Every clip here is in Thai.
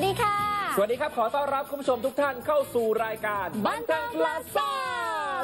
วัสดีค่ะ สวัสดีครับ ขอต้อนรับคุณผู้ชมทุกท่านเข้าสู่รายการบันเทิงลาซา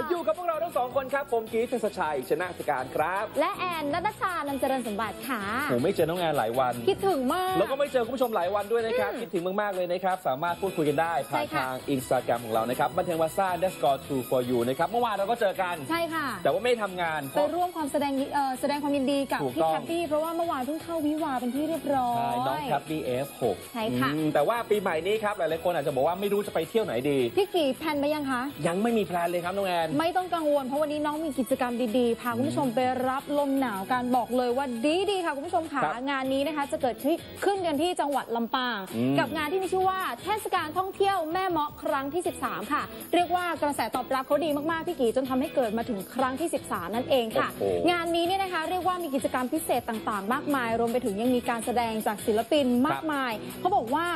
อยู่กับพวกเราทั้งสองคนครับ ผมกีตเทศชัย ชนะสการครับ และแอนนัทชานันเจริญสมบัติค่ะผมไม่เจอน้องแอนหลายวัน คิดถึงมาก แล้วก็ไม่เจอคุณผู้ชมหลายวันด้วยนะครับอืมคิดถึงมาก ๆ เลยนะครับ สามารถพูดคุยกันได้ใช่ผ่านค่ะทางอินสตาแกรมของเรานะครับบันเทิงวาซ่า underscore true for you นะครับ เมื่อวานเราก็เจอกัน ใช่ค่ะ แต่ว่าไม่ได้ทำงานเพไปราะร่วมความแสดงยิเอ่อแสดงความยินดีกับถูกพี่ต้องแคปปี้เพราะว่าเมื่อวานเพิ่งเข้าวิวาห์เป็นที่เรียบร้อยใช่น้องแคปปี้ F6 ใช่ค่ะอืมแต่ว่าปีใหม่นี้ครับหลายๆคนอาจจะบอกว่าไม่รู้จะไปเที่ยวไหนดีพี่กี่แพลนไปยังคะยังไม่มีแพลนเลยครับน้องแอนไม่ต้องกังวลเพราะวันนี้น้องมีกิจกรรมดีๆ พาคุณผู้ชมไปรับลมหนาวกันบอกเลยว่าดีดีๆค่ะคุณผู้ชมค่ะครับงานนี้นะคะจะเกิดที่ขึ้นกันที่จังหวัดลำปาง อืม กับงานที่มีชื่อว่าเทศกาลท่องเที่ยวแม่เมาะครั้งที่ 13 ค่ะ เรียกว่ากระแสตอบรับเขาดีมากๆพี่กีจนทำให้เกิดมาถึงครั้งที่ 13 นั่นเองค่ะ โอ้โห งานนี้เนี่ยนะคะเรียกว่ามีกิจกรรมพิเศษต่างๆ มากมาย รวมไปถึงยังมีการแสดงจากศิลปินมากมาย เขาบอกว่า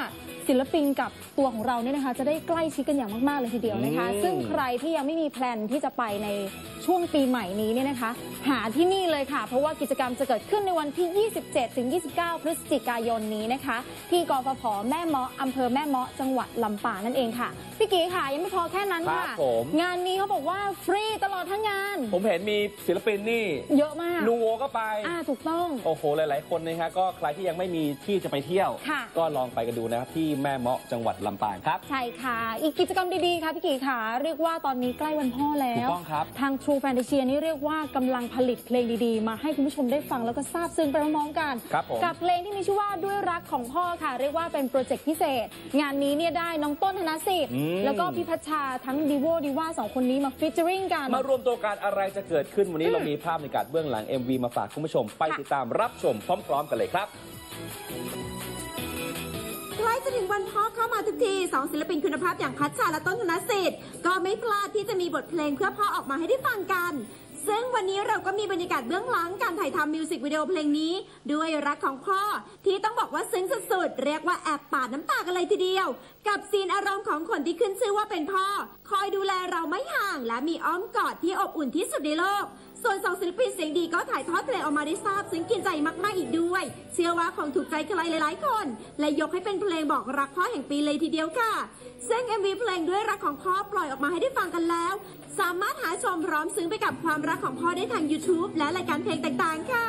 ศิลปินกับตัวของเราเนี่ยนะคะจะได้ใกล้ชิดกันอย่างมาก ๆ เลยทีเดียวนะคะ อืม ซึ่งใครที่ยังไม่มีแพลนที่จะไปในช่วงปีใหม่นี้เนี่ยนะคะ หาที่นี่เลยค่ะ เพราะว่ากิจกรรมจะเกิดขึ้นในวันที่ 27 ถึง 29 พฤศจิกายนนี้นะคะ ที่กฟผแม่เมาะอำเภอแม่เมาะจังหวัดลำปางนั่นเองค่ะพี่กีค่ะยังไม่พอแค่นั้นค่ะ ครับผม งานนี้เขาบอกว่าฟรีตลอดทั้งงาน ผมเห็นมีศิลปินนี่เยอะมากนูโวก็ไป อ่าถูกต้อง โอ้โห หลาย ๆ คนนะฮะก็ใครที่ยังไม่มีที่จะไปเที่ยว ค่ะก็ลองไปกันดูนะครับที่แม่เมาะจังหวัดลำปางครับ ใช่ค่ะ อีกกิจกรรมดีๆค่ะพี่กีค่ะเรียกว่าตอนนี้ใกล้วันพ่อแล้ถูว กต้องครับ ทาง True Fantasy นี่เรียกว่ากำลังผลิตเพลงดีๆ มาให้คุณผู้ชมได้ฟังแล้วก็ซาบซึ้งไปพร้อมๆกัน ครับผม กับเพลงที่มีชื่อว่าด้วยรักของพ่อค่ะ เรียกว่าเป็นโปรเจกต์พิเศษ งานนี้เนี่ยได้น้องต้นธนสิทธิ์อืม แล้วก็พี่พัชชาทั้งดีโวดีว่าสองคนนี้มาฟิชเจอริงกัน มารวมตัวกันอะไรจะเกิดขึ้นวันนี้อืมเรามีภาพในการเบื้องหลัง MV มาฝากคุณผู้ชม ไปค่ะติดตามรับชมพร้อมๆกันเลยครับใกล้ จะถึงวันพ่อเข้ามาทุกทีสองศิลปินคุณภาพอย่างพัชชาและต้นธนสิทธิ์ก็ไม่พลาดที่จะมีบทเพลงเพื่อพ่อออกมาให้ได้ฟังกัน ซึ่งวันนี้เราก็มีบรรยากาศเบื้องหลังการถ่ายทำมิวสิกวิดีโอเพลงนี้ ด้วยรักของพ่อที่ต้องบอกว่าซึ้งสุดๆ เรียกว่าแอบปาดน้ำตากันเลยทีเดียว กับซีนอารมณ์ของคนที่ขึ้นชื่อว่าเป็นพ่อ คอยดูแลเราไม่ห่างและมีอ้อมกอดที่อบอุ่นที่สุดในโลก ส่วนสองศิลปินเสียงดีก็ถ่ายทอดเพลงออกมาได้ทราบซึ้งกินใจมากๆอีกด้วย เชื่อว่าคงถูกใจใครหลายๆคน และยกให้เป็นเพลงบอกรักพ่อแห่งปีเลยทีเดียวค่ะซึ่ง MV เพลงด้วยรักของพ่อปล่อยออกมาให้ได้ฟังกันแล้ว สามารถหาชมพร้อมซึ้งไปกับความรักของพ่อได้ทาง YouTube และรายการเพลงต่างๆ ค่ะ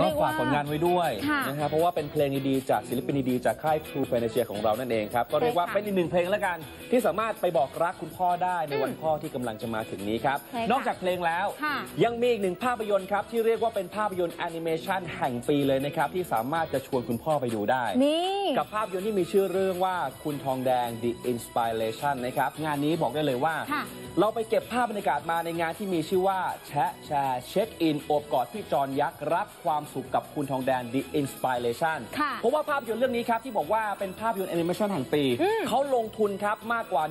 ก็เรียฝากผลงานไว้ด้วยค่ะนะครับเพราะว่าเป็นเพลงดีๆจากศิลปินดีๆจากค่าย True f a n t a s i a ของเรานั่นเองครับก็เรียกว่าใช่ค่ะเป็นอีกหนึ่งเพลงแล้วกัน ที่สามารถไปบอกรักคุณพ่อได้ในวันอืมพ่อที่กำลังจะมาถึงนี้ครับใช่ค่ะนอกจากเพลงแล้วค่ะยังมีอีกหนึ่งภาพยนตร์ครับที่เรียกว่าเป็นภาพยนตร์แอนิเมชันแห่งปีเลยนะครับที่สามารถจะชวนคุณพ่อไปดูได้นี่กับภาพยนตร์ที่มีชื่อเรื่องว่าคุณทองแดง The Inspiration นะครับงานนี้บอกได้เลยว่าค่ะ เราไปเก็บภาพบรรยากาศมาในงานที่มีชื่อว่า แชะแชร์เช็คอินโอบกอดพี่จอนยักษ์รับความสุขกับคุณทองแดง The Inspiration ค่ะเพราะว่าภาพยนตร์เรื่องนี้ครับ ที่บอกว่าเป็นภาพยนตร์แอนิเมชันแห่งปี อืมเขาลงทุนครับมากกว่า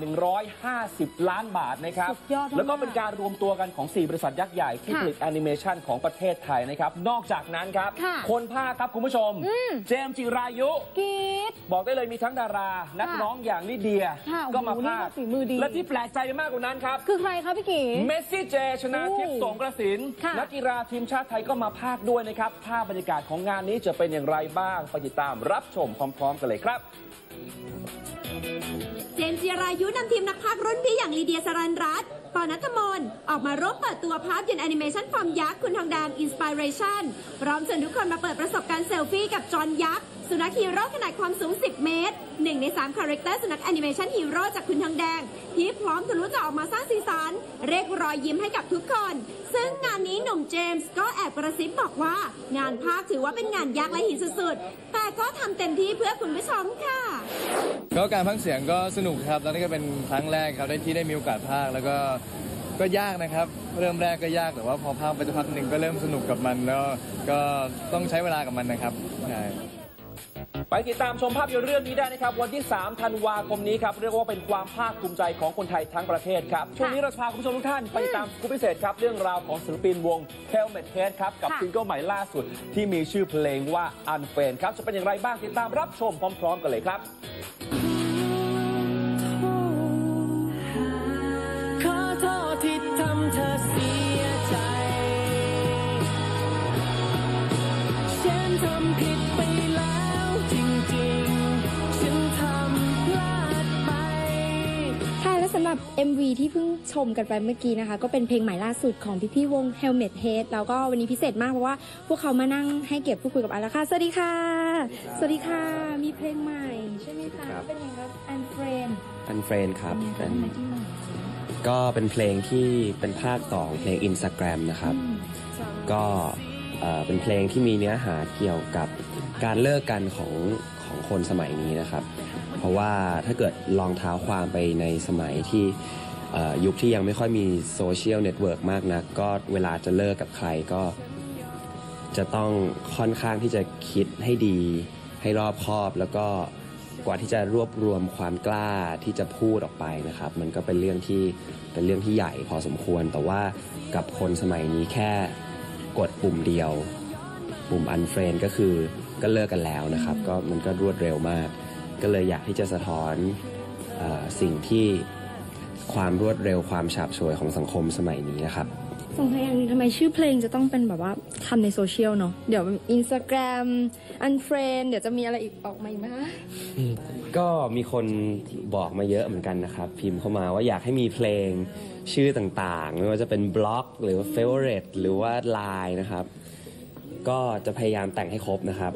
150 ล้านบาทนะครับ สุดยอดมากแล้วก็เป็นการรวมตัวกันของ 4 บริษัทยักษ์ใหญ่ที่ค่ะผลิตแอนิเมชันของประเทศไทยนะครับ นอกจากนั้นครับ ค่ะคนภาคครับคุณผู้ชม อืม เจมส์จิรายุ กรีด บอกได้เลยมีทั้งดารา นักร้องอย่างลิเดีย ค่ะก็มาโอ้โหพากนี่ก็ฝีมือดีและที่แปลกใจมากกว่านั้นครับคือใครคะพี่กี เมสซี่เจ ชนะทิพย์สงกระสิน ค่ะ นักกีฬาทีมชาติไทยก็มาพากด้วยนะครับ ภาพบรรยากาศของงานนี้จะเป็นอย่างไรบ้าง ไปติดตามรับชมพร้อมๆกันเลยครับ เจมส์จิรายุนำทีมนักพากย์รุ่นพี่อย่างลีเดียสรันรัตน์ ปอนัทมนออกมาร่วมเปิดตัวภาพยนตร์แอนิเมชันฟอร์มยักษ์คุณทองแดงอินสปิเรชันพร้อมเชิญทุกคนมาเปิดประสบการณ์เซลฟี่กับจอห์นยักษ์สุนัขฮีโร่ขนาดความสูง 10 เมตร หนึ่งใน 3 คาแรคเตอร์สุนัขแอนิเมชันฮีโร่จากคุณทองแดง ที่พร้อมทะลุจะออกมาสร้างสีสันเรียกรอยยิ้มให้กับทุกคน ซึ่งงานนี้หนุ่มเจมส์ก็แอบกระซิบบอกว่า งานภาคถือว่าเป็นงานยากและหินสุดๆแต่ก็ทำเต็มที่เพื่อคุณผู้ชมค่ะ ก็การพักเสียงก็สนุกครับตอนนี้ก็เป็นครั้งแรกครับได้ที่ได้มีโอกาสพากแล้วก็ก็ยากนะครับ เริ่มแรกก็ยากแต่ว่าพอพากไปสักพักหนึ่งก็เริ่มสนุกกับมันแล้วก็ต้องใช้เวลากับมันนะครับใช่ ไปติดตามชมภาพยนตร์เรื่องนี้ได้นะครับ วันที่ 3 ธันวาคมนี้ครับ เรียกว่าเป็นความภาคภูมิใจของคนไทยทั้งประเทศครับ ช่วงนี้เราจะพาคุณผู้ชมทุกท่านไปติดตามสกู๊ปพิเศษครับ เรื่องราวของศิลปินวง Helmet Head ครับ กับค่ะซิงเกิลใหม่ล่าสุด ที่มีชื่อเพลงว่า Unfriend ครับ จะเป็นอย่างไรบ้างติดตามรับชมพร้อม ๆ กันเลยครับ MV ที่เพิ่งชมกันไปเมื่อกี้นะคะ ก็เป็นเพลงใหม่ล่าสุดของพี่พี่ๆวง Helmet Head แล้วก็วันนี้พิเศษมากเพราะว่าพวกเขามานั่งให้เกียรติพูดคุยกับอันแล้วค่ะ สวัสดีค่ะ สวัสดีค่ะ มีเพลงใหม่ใช่ไหมคะครับเป็นยังไงครับ And Friend อันเฟรนครับเป็นทำไมที่มาก็เป็นเพลงที่เป็นภาคต่อของเพลง Instagram นะครับ ก็เอ่อเป็นเพลงที่มีเนื้อหาเกี่ยวกับการเลิกกันของของคนสมัยนี้นะครับเพ ราะว่าถ้าเกิดลองเท้าความไปในสมัยที่ยุคที่ยังไม่ค่อยมีโซเชียลเน็ตเวิร์กมากนัก ก็เวลาจะเลิกกับใครก็ จะต้องค่อนข้างที่จะคิดให้ดี ให้รอบคอบแล้วก็กว่าที่จะรวบรวมความกล้าที่จะพูดออกไปนะครับ มันก็เป็นเรื่องที่เป็นเรื่องที่ใหญ่พอสมควร แต่ว่ากับคนสมัยนี้แค่กดปุ่มเดียว ปุ่ม unfriend ก็คือก็เลิกกันแล้วนะครับ ก็มันก็รวดเร็วมาก ก็เลยอยากที่จะสะท้อนเออสิ่งที่ความรวดเร็วความฉาบฉวยของสังคมสมัยนี้นะครับสงสัยอย่างหนึงทำไมชื่อเพลงจะต้องเป็นแบบว่าทำในโซเชียลเนาะเดี๋ยวอินสตาแกรมอันเฟรนเดี๋ยวจะมีอะไรอีกออกมาอีกไหมคะก็มีคนบอกมาเยอะเหมือนกันนะครับ พิมพ์เข้ามาว่าอยากให้มีเพลงชื่อต่างๆ ไม่ว่าจะเป็นบล็อก หรือว่า favorite หรือว่า Line นะครับ ก็จะพยายามแต่งให้ครบนะครับ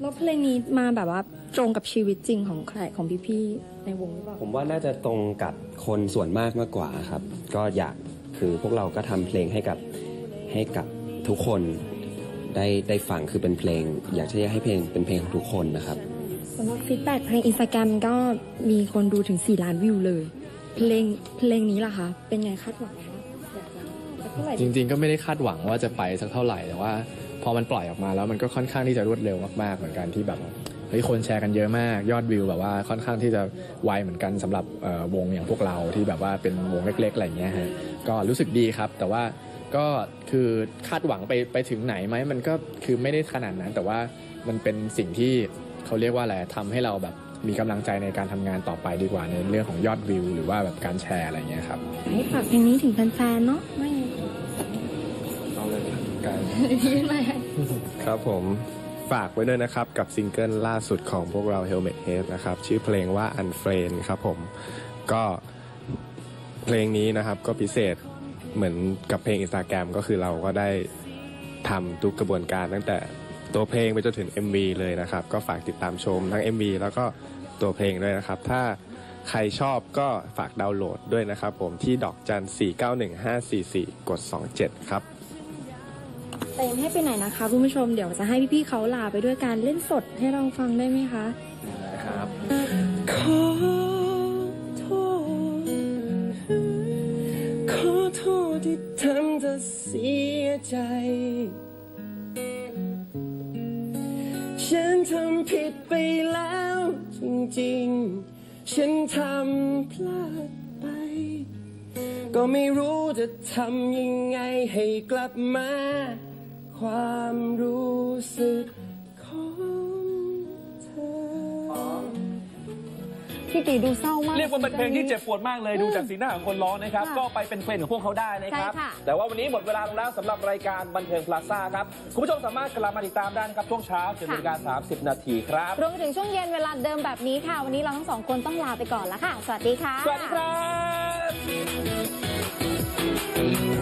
แล้วเพลงนี้มาแบบว่าตรงกับชีวิตจริงของใครของพี่ๆในวงหรือเปล่าผมว่าน่าจะตรงกับคนส่วนมากมากกว่าครับ ก็อยากคือพวกเราก็ทำเพลงให้กับให้กับทุกคนได้ได้ฟังคือเป็นเพลง อยากจะให้เพลงเป็นเพลงของทุกคนนะครับ สำหรับฟีดแบ็กเพลงอินสตาแกรมก็มีคนดูถึง 4 ล้านวิวเลย เพลงเพลงนี้ล่ะคะ เป็นไงคาดหวังไหม ท่าไหร่จริง ๆ ก็ไม่ได้คาดหวังว่าจะไปสักเท่าไหร่แต่ว่า พอมันปล่อยออกมาแล้วมันก็ค่อนข้างที่จะรวดเร็วมากๆเหมือนกันที่แบบเฮ้ยคนแชร์กันเยอะมากยอดวิวแบบว่าค่อนข้างที่จะไวเหมือนกันสำหรับเอ่อวงอย่างพวกเราที่แบบว่าเป็นวงเล็ก ๆ อะไรอย่างเงี้ยฮะก็รู้สึกดีครับ แต่ว่าก็คือคาดหวังไปไปถึงไหนไหมมันก็คือไม่ได้ขนาดนั้น แต่ว่ามันเป็นสิ่งที่เขาเรียกว่าอะไรทำให้เราแบบมีกำลังใจในการทำงานต่อไปดีกว่าในเรื่องของยอดวิว หรือว่าแบบการแชร์อะไรอย่างเงี้ยครับให้ฝากเพลงนี้ถึงแฟนๆเนาะไม่เอา กันยื่นมาครับผมฝากไว้ด้วยนะครับ กับซิงเกิลล่าสุดของพวกเรา Helmet Head นะครับ ชื่อเพลงว่า Unfriend ครับผม ก็เพลงนี้นะครับก็พิเศษเหมือนกับเพลง Instagram ก็คือเราก็ได้ทำทุกกระบวนการตั้งแต่ตัวเพลงไปจนถึง MV เลยนะครับ ก็ฝากติดตามชมทั้ง MV แล้วก็ตัวเพลงด้วยนะครับ ถ้าใครชอบก็ฝากดาวน์โหลดด้วยนะครับผมที่ดอกจัน 4915544 กด 27 ครับ แต่ยังให้ไปไหนนะคะคุณผู้ชมเดี๋ยวจะให้พี่ๆเขาลาไปด้วยการเล่นสดให้เราฟังได้ไหมคะครับ ขอโทษ ขอโทษที่ทำเธอเสียใจ ฉันทำผิดไปแล้วจริงๆ ฉันทำพลาดไป ก็ไม่รู้จะทำยังไงให้กลับมา ความรู้สึกของเธอ พี่ตีดูเศร้ามาก เรียกว่าเป็นเพลงที่เจ็บปวดมากเลยอืมดูจากสีหน้าของคนร้องนะครับ ค่ะก็ไปเป็นเฟรนด์ของพวกเขาได้นะครับ ใช่ค่ะ แต่ว่าวันนี้หมดเวลาลงแล้วสำหรับรายการบันเทิงพลาซ่าครับ คุณผู้ชมสามารถกลับมาติดตามได้นะครับ ช่วงเช้า7นาฬิกา30นาทีครับ รวมไปถึงช่วงเย็นเวลาเดิมแบบนี้ค่ะ วันนี้เราทั้งสองคนต้องลาไปก่อนแล้วค่ะ สวัสดีค่ะ สวัสดีครับ